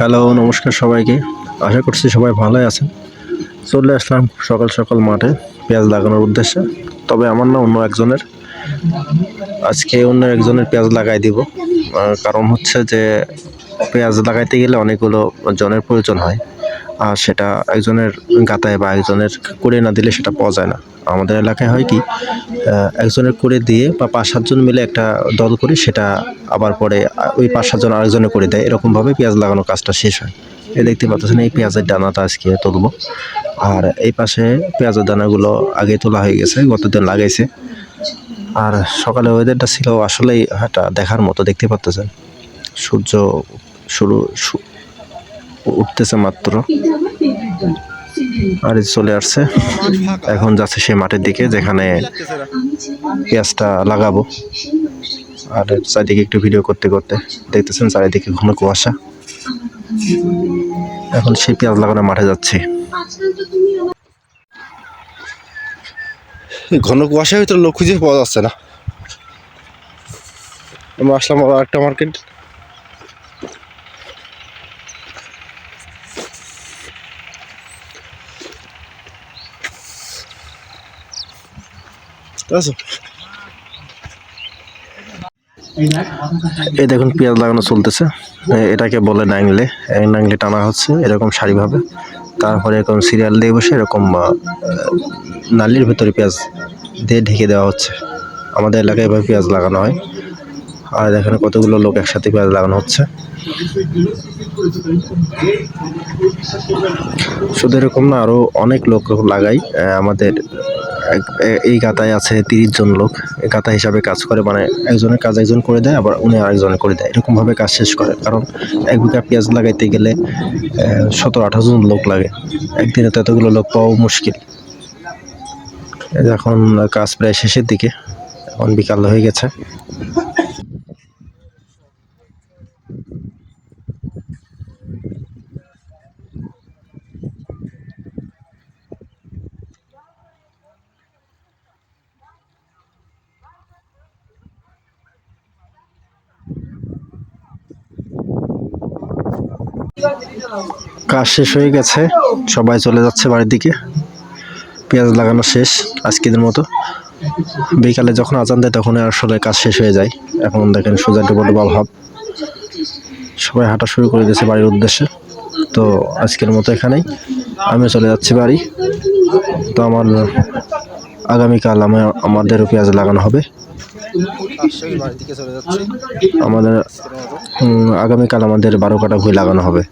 Hello, নমস্কার সবাইকে। আশা করছি সবাই ভালোই আছেন। চলে আসলাম সকাল সকাল মাঠে পেঁয়াজ লাগানোর উদ্দেশ্যে। তবে আমার না অন্য একজনের, আজকে অন্য একজনের পেঁয়াজ লাগাই দিব। কারণ হচ্ছে যে, পেঁয়াজ লাগাইতে গেলে অনেকগুলো জনের প্রয়োজন হয়। আর সেটা একজনের গাতায় বা একজনের করে না দিলে সেটা পাওয়া যায় না। আমাদের এলাকায় হয় কি একজনের করে দিয়ে বা পাঁচ সাতজন মিলে একটা দল করে, সেটা আবার পরে ওই পাঁচ সাতজন আরেকজনে করে দেয়। এরকমভাবে পেঁয়াজ লাগানোর কাজটা শেষ হয়। এই দেখতে পাচ্ছেন, এই পেঁয়াজের দানাটা আজকে তুলবো। আর এই পাশে পেঁয়াজের দানাগুলো আগে তোলা হয়ে গেছে, গতদিন লাগাইছে। আর সকালে ওয়েদারটা ছিল আসলেই একটা দেখার মতো, দেখতে পাচ্ছেন। সূর্য শুরু উঠতেছে মাত্র। আর চলে আসছে। এখন যাচ্ছে সেই মাঠের দিকে যেখানে পেঁয়াজটা লাগাবো। আর চারিদিকে একটু ভিডিও করতে করতে দেখতেছেন চারিদিকে ঘন কুয়াশা। এখন সেই পেঁয়াজ লাগানো মাঠে যাচ্ছি। ঘন কুয়াশার ভিতরে লোক খুঁজে পাওয়া যাচ্ছে না। আমরা আসলাম একটা মার্কেট এই দেখুন, পেঁয়াজ লাগানো চলতেছে। এটাকে বলে নাংলে নাংলে টানা হচ্ছে, এরকম সারিভাবে। তারপরে এরকম সিরিয়াল দিয়ে বসে এরকম নালির ভেতরে পেঁয়াজ দিয়ে ঢেকে দেওয়া হচ্ছে। আমাদের এলাকায় এভাবে পেঁয়াজ লাগানো হয়। আর এখানে কতগুলো লোক একসাথে পেঁয়াজ লাগানো হচ্ছে? শুধু এরকম না আরও অনেক লোক লাগাই। আমাদের এই গাতায় আছে তিরিশ জন লোক। গাতা হিসাবে কাজ করে মানে একজনের কাজ একজন করে দেয়, আবার উনি আরেকজনে করে দেয়। এরকমভাবে কাজ শেষ করে। কারণ এক বিঘা পেঁয়াজ লাগাইতে গেলে সতেরো আঠারো জন লোক লাগে। একদিনে তো এতগুলো লোক পাওয়া মুশকিল। এখন কাজ প্রায় শেষের দিকে। এখন বিকাল হয়ে গেছে। কাজ শেষ হয়ে গেছে। সবাই চলে যাচ্ছে বাড়ির দিকে। পেঁয়াজ লাগানো শেষ, আজকের মতো। বিকালে যখন আজান দেয় তখন আসলে কাজ শেষ হয়ে যায়। এখন দেখেন সোজা ডুবো ডুবা ভাব সবাই হাঁটা শুরু করে দিয়েছে বাড়ির উদ্দেশ্যে। তো আজকের মতো এখানেই। আমি চলে যাচ্ছি বাড়ি। তো আমার আগামীকাল আমার আমাদেরও পেঁয়াজ লাগানো হবে। আমাদের আগামীকাল আমাদের বারো কাটা ভুঁই লাগানো হবে।